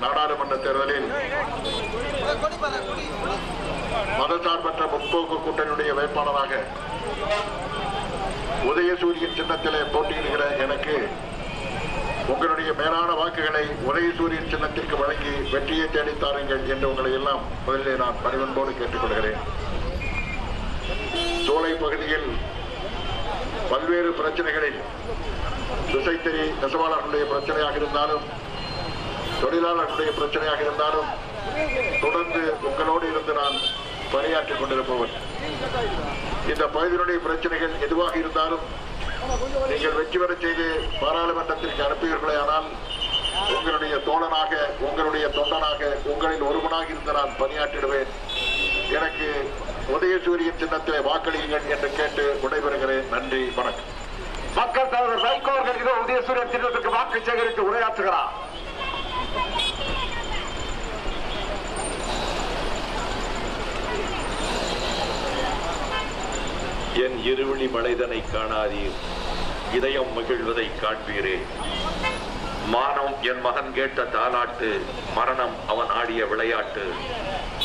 நாடாளுமன்ற தேர்தலில் மதசார்பற்ற முற்போக்கு கூட்டணியுடைய வேட்பாளராக உதயசூரியன் சின்னத்திலே போட்டியிடுகிற எனக்கு உங்களுடைய மேலான வாக்குகளை உதயசூரியன் சின்னத்திற்கு வழங்கி வெற்றியை தேடித் தாருங்கள் என்று உங்களை எல்லாம் முதலிலே நான் பணிவன்போடு கேட்டுக்கொள்கிறேன். சோலை பகுதியில் பல்வேறு பிரச்சனைகளில் திசைத்தறி நெசவாளர்களுடைய பிரச்சனையாக இருந்தாலும் தொழிலாளர்களுடைய பிரச்சனையாக இருந்தாலும் தொடர்ந்து உங்களோடு இருந்து நான் பணியாற்றிக் கொண்டிருப்பவன். இந்த பகுதியினுடைய பிரச்சனைகள் எதுவாக இருந்தாலும் நீங்கள் வெற்றி பெற செய்து பாராளுமன்றத்திற்கு அனுப்புவீர்களே ஆனால் உங்களுடைய தோழனாக உங்களுடைய தொண்டனாக உங்களில் ஒருவனாக இருந்து நான் பணியாற்றிடுவேன். எனக்கு உதயசூரியன் சின்னத்திலே வாக்களியுங்கள் என்று கேட்டு விடைபெறுகிறேன். நன்றி வணக்கம். மக்கள் தலைவர் வைகோ அவர்கள் இதோ உதயசூரியன் சின்னத்திற்கு வாக்கு சேகரித்து உரையாற்றுகிறார். என் இருவிழி மலைதனை காணாதீர். இதயம் மகிழ்வதை காண்பீரே. மானம் என் மகன் கேட்ட தாலாட்டு மரணம் அவன் ஆடிய விளையாட்டு.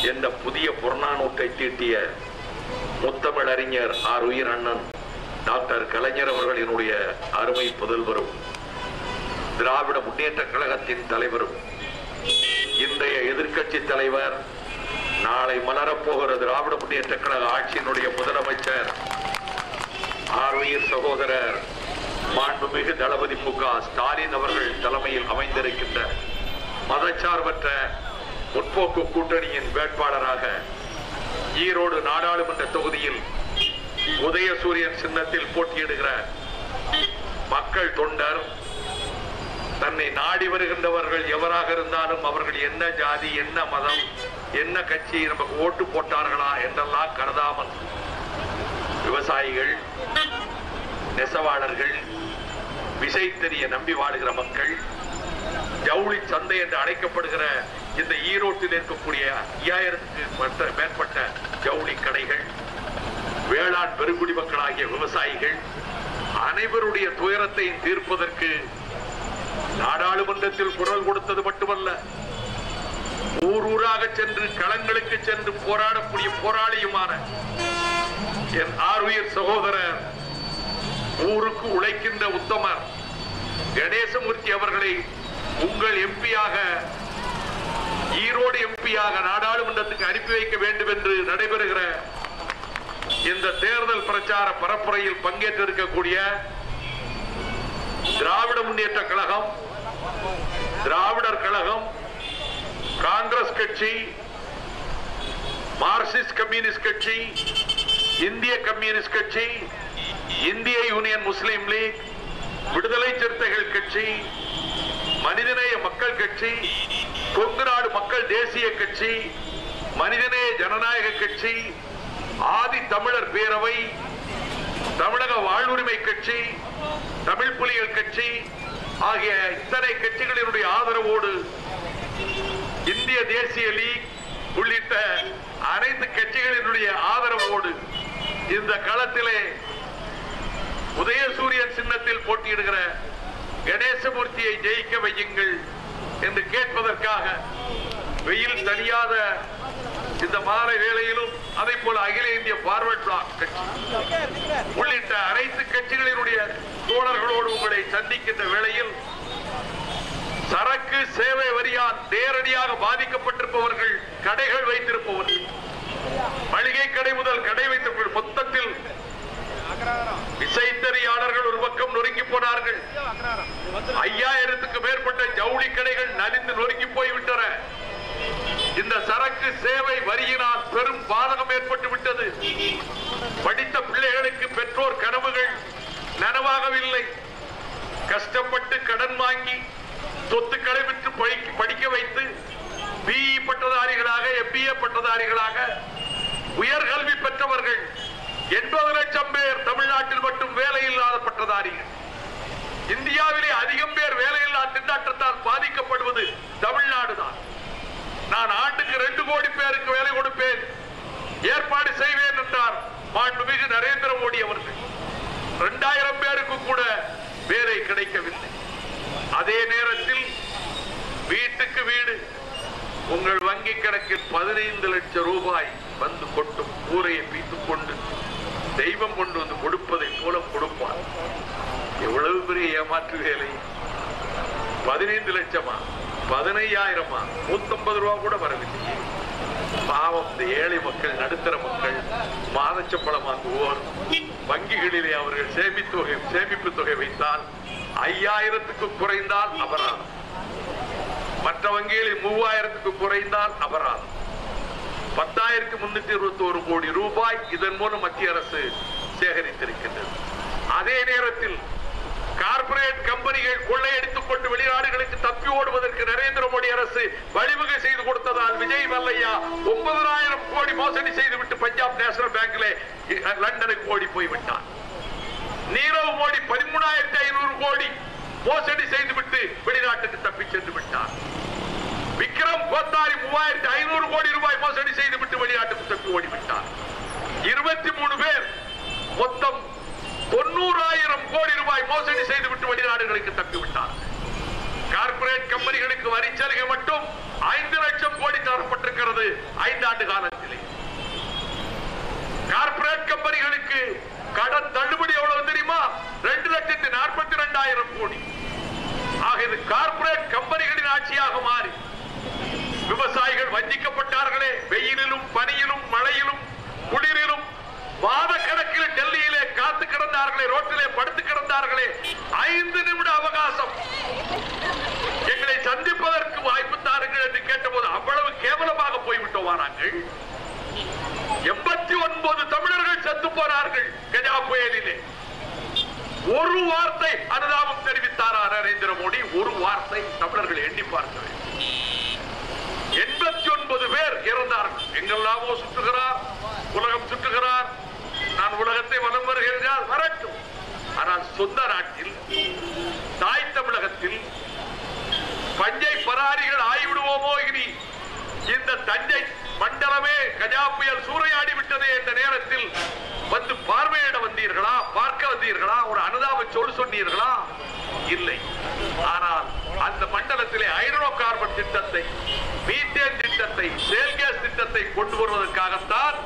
என்ற புதிய புறநானூற்றை தீட்டிய முத்தமிழறிஞர் ஆர். உயிர் அண்ணன் டாக்டர் கலைஞர் அவர்களினுடைய அருமை புதல்வரும் திராவிட முன்னேற்ற கழகத்தின் தலைவரும். இன்றைய எதிர்க்கட்சி தலைவர் நாளை மலரப்போகிற திராவிட முன்னேற்ற கழக ஆட்சியினுடைய முதலமைச்சர் ஆர்வீர் சகோதரர் மாண்புமிகு தளபதி மு க ஸ்டாலின் அவர்கள் தலைமையில் அமைந்திருக்கின்ற மதச்சார்பற்ற முற்போக்கு கூட்டணியின் வேட்பாளராக ஈரோடு நாடாளுமன்ற தொகுதியில் உதயசூரியன் சின்னத்தில் போட்டியிடுகிற மக்கள் தொண்டர் தன்னை நாடி வருகின்றவர்கள் எவராக இருந்தாலும் அவர்கள் என்ன ஜாதி என்ன மதம் என்ன கட்சி நமக்கு ஓட்டு போட்டார்களா என்றெல்லாம் கருதாமல் விவசாயிகள் நெசவாளர்கள் விசைத்தறிய நம்பி வாழுகிற மக்கள் ஜவுளி சந்தை என்று அழைக்கப்படுகிற இந்த ஈரோட்டில் இருக்கக்கூடிய ஐயாயிரத்துக்கு மற்ற- மேற்பட்ட ஜவுளி கடைகள் வேளாண் பெருங்குடி மக்களாகிய விவசாயிகள் அனைவருடைய துயரத்தை தீர்ப்பதற்கு நாடாளுமன்றத்தில் குரல் கொடுத்தது மட்டுமல்ல. ஊர் ஊராக சென்று களங்களுக்கு சென்று போராடக்கூடிய போராளியுமான என் ஆர்வியர் சகோதரர் ஊருக்கு உழைக்கின்ற உத்தமர் கணேசமூர்த்தி அவர்களை உங்கள் எம்பியாக ஈரோடு எம்பியாக நாடாளுமன்றத்துக்கு அனுப்பி வைக்க வேண்டும் என்று நடைபெறுகிற இந்த தேர்தல் பிரச்சார பரப்புரையில் பங்கேற்றிருக்கக்கூடிய திராவிட முன்னேற்ற கழகம் திராவிடர் கழகம் காங்கிரஸ் கட்சி மார்க்சிஸ்ட் கம்யூனிஸ்ட் கட்சி இந்திய கம்யூனிஸ்ட் கட்சி இந்திய யூனியன் முஸ்லீம் லீக் விடுதலை சிறுத்தைகள் கட்சி மனிதநேய மக்கள் கட்சி கொங்கு நாடு மக்கள் தேசிய கட்சி மனிதநேய ஜனநாயக கட்சி ஆதி தமிழர் பேரவை தமிழக வாழ்வுரிமை கட்சி தமிழ் புலிகள் கட்சி ஆகிய இத்தனை கட்சிகளினுடைய ஆதரவோடு இந்திய தேசிய லீக் உள்ளிட்ட அனைத்து கட்சிகளினுடைய ஆதரவோடு இந்த களத்திலே உதயசூரியன் சின்னத்தில் போட்டியிடுகிற கணேசமூர்த்தியை ஜெயிக்க வையுங்கள் என்று கேட்பதற்காக வெயில் தனியாத இந்த மாலை வேளையிலும் அதை போல அகில இந்திய பார்வர்ட் பிளாக் கட்சி. உள்ளிட்ட அனைத்து கட்சிகளினுடைய தோழர்களோடு உங்களை சந்திக்கின்ற வேளையில் சரக்கு சேவை வரியால் நேரடியாக பாதிக்கப்பட்டிருப்பவர்கள் கடைகள் வைத்திருப்பவர்கள் மளிகை கடை முதல் கடை வைத்திருப்பவர்கள் மொத்தத்தில் விசைத்தறியாளர்கள் ஒரு பக்கம் நொறுங்கி போனார்கள். ஐயாயிரத்துக்கு மேற்பட்ட ஜவுளி கடைகள் நலிந்து நொறுங்கி போய்விட்டன. இந்த சரக்கு சேவை வரியினால் பெரும் பாதகம் ஏற்பட்டு விட்டது. படித்த பிள்ளைகளுக்கு பெற்றோர் கனவுகள் நனவாகவில்லை. கஷ்டப்பட்டு கடன் வாங்கி சொத்துக்களை விற்று படிக்க வைத்து பிஇ பட்டதாரிகளாக எம்பிஏ பட்டதாரிகளாக எண்பது லட்சம் பேர் தமிழ்நாட்டில் மட்டும் வேலை இல்லாத பட்டதாரிகள். இந்தியாவிலே அதிகம் பேர் வேலையில்லா திண்டாட்டத்தால் பாதிக்கப்படுவது தமிழ்நாடுதான். நான் ஆண்டுக்கு ரெண்டு கோடி பேருக்கு வேலை கொடுப்பேன். ஏற்பாடு செய்வேன் என்றார் மாண்புமிகு நரேந்திர மோடி அவர்கள். இரண்டாயிரம் பேருக்கு கூட வேலை கிடைக்கவில்லை. அதே நேரத்தில் வீட்டுக்கு வீடு. உங்கள் வங்கி கணக்கில் பதினைந்து லட்சம் ரூபாய் வந்து கொட்டும். ஊரையை பீத்துக் கொண்டு தெய்வம் கொண்டு வந்து கொடுப்பதை போல கொடுப்பார். எவ்வளவு பெரிய ஏமாற்று வேலை. பதினைந்து லட்சமா? பதினையாயிரமா? நூத்தம்பது ரூபா கூட வரவில்லையே பாவம் இந்த ஏழை மக்கள் நடுத்தர மக்கள் மாதச்சம்பளம் வாங்குவோர் வங்கிகளிலே அவர்கள் சேமித்தொகை தொகை சேமிப்பு தொகை வைத்தால் ஐயாயிரத்துக்கு குறைந்தால் அபராதம். மற்ற வங்கிகளில் மூவாயிரத்துக்கு குறைந்தால் அபராதம். பத்தாயிரத்தி முன்னூத்தி இருபத்தி ஒரு கோடி ரூபாய் இதன் மூலம் மத்திய அரசு சேகரித்திருக்கின்றது. அதே நேரத்தில் கார்பரேட் கம்பெனிகள் கொள்ளையடித்துக் கொண்டு வெளிநாடுகளுக்கு தப்பி ஓடுவதற்கு நரேந்திர மோடி அரசு வழிவகை செய்து கொடுத்ததால் விஜய் மல்லையா ஒன்பதாயிரம் கோடி மோசடி செய்துவிட்டு பஞ்சாப் நேஷனல் பேங்க்ல லண்டனுக்கு ஓடி போய்விட்டார். நீரவ் மோடி பதிமூணாயிரத்தி ஐநூறு கோடி மோசடி செய்துவிட்டு வெளிநாட்டுக்கு தப்பி சென்று விட்டார். விக்ரம் கோத்தாரி மூவாயிரத்தி ஐநூறு கோடி ரூபாய் மோசடி செய்துவிட்டு வெளிநாட்டுக்கு தப்பி ஓடிவிட்டார் இருபத்தி மூணு பேர் மொத்தம் தொண்ணூறாயிரம் கோடி ரூபாய் மோசடி செய்துவிட்டு வெளிநாடுகளுக்கு தப்பிவிட்டார் கார்ப்பரேட் கம்பெனிகளுக்கு வரி சலுகை மட்டும் ஐந்து லட்சம் கோடி தரப்பட்டிருக்கிறது ஐந்தாண்டு காலத்திலே கார்ப்பரேட் கம்பெனிகளுக்கு கடன் தள்ளுபடி எவ்வளவு தெரியுமா ரெண்டு லட்சத்தி இரண்டாயிரம் கோடி. ஆக இது கார்பரேட் கம்பெனிகளின் ஆட்சியாக மாறி. விவசாயிகள் வஞ்சிக்கப்பட்டார்களே. வெயிலிலும் பனியிலும் மழையிலும் குளிரிலும். மாத கணக்கில் டெல்லியிலே காத்து கிடந்தார்களே ரோட்டிலே படுத்து கிடந்தார்களே. ஐந்து நிமிட அவகாசம். எங்களை சந்திப்பதற்கு வாய்ப்பு தாருங்கள் என்று கேட்டபோது அவ்வளவு கேவலமாக போய்விட்டோமா நாங்கள் எண்பத்தி ஒன்பது தமிழர்கள் செத்து போனார்கள் கஜா புயலிலே. ஒரு வார்த்தை அனுதாபம் தெரிவித்தாரா நரேந்திர மோடி? ஒரு வார்த்தை தமிழர்கள் எண்ணி பார்க்க வேண்டும். எண்பத்தி ஒன்பது பேர் இறந்தார்கள். எங்கெல்லாமோ சுற்றுகிறார் உலகம் சுற்றுகிறார். நான் உலகத்தை வலம் வருகிறேன் வரட்டும். ஆனால் சொந்த நாட்டில் தாய் தமிழகத்தில் பஞ்சை பராரிகள் இந்த தஞ்சை மண்டலமே கஜா புயல் சூறையாடி விட்டதே என்ற நேரத்தில் வந்து பார்வையிட வந்தீர்களா? பார்க்க வந்தீர்களா? ஒரு அனுதாப சொல் சொன்னீர்களா? இல்லை. ஆனால் அந்த மண்டலத்திலே ஹைட்ரோ கார்பன் திட்டத்தை மீத்தேன் திட்டத்தை சேல்கேஸ் திட்டத்தை கொண்டு வருவதற்காகத்தான்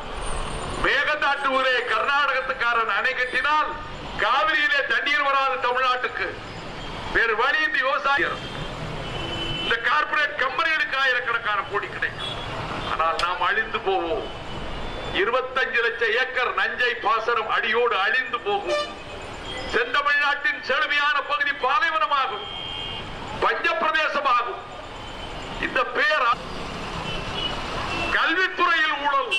மேகதாட்டு ஊரே கர்நாடகத்துக்காரன் அணை கட்டினால் காவிரியிலே தண்ணீர் வராது தமிழ்நாட்டுக்கு. வேறு வழி இந்த விவசாயம். இந்த கார்ப்பரேட் கம்பெனிகளுக்கு ஆயிரக்கணக்கான கோடி கிடைக்கும். ஆனால் நாம் அழிந்து போவோம். இருபத்தஞ்சு லட்சம் ஏக்கர் நஞ்சை பாசனம் அடியோடு அழிந்து போகும். செந்தமிழ்நாட்டின் செழுமையான பகுதி பாலைவனமாகும். பஞ்ச பிரதேசமாகும் இந்த பேர் கல்வித்துறையில் ஊழல்.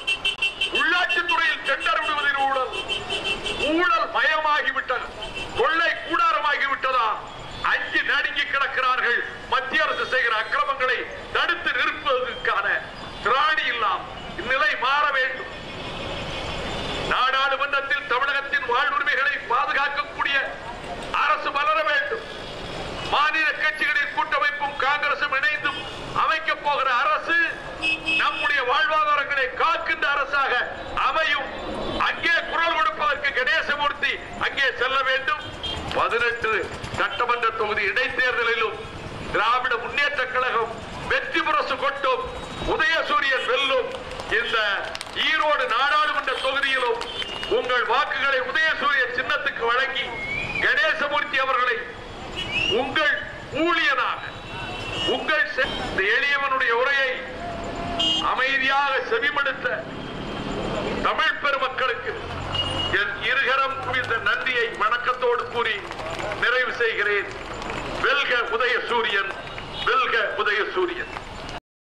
பதினெட்டு சட்டமன்ற தொகுதி இடைத்தேர்தலிலும் திராவிட முன்னேற்ற கழகம் வெற்றி முரசு கொட்டும் உதயசூரியன் வெல்லும். இந்த ஈரோடு நாடாளுமன்ற தொகுதியிலும் உங்கள் வாக்குகளை உதயசூரிய சின்னத்துக்கு வழங்கி கணேசமூர்த்தி அவர்களை உங்கள் ஊழியனாக உங்கள் எளியவனுடைய உரையை அமைதியாக செவிமடுத்த தமிழ் பெருமக்களுக்கு என் இருகரம் குவிந்த நன்றியை வணக்கத்தோடு கூறி நிறைவு செய்கிறேன். வெல்க உதய சூரியன் வெல்க உதய சூரியன்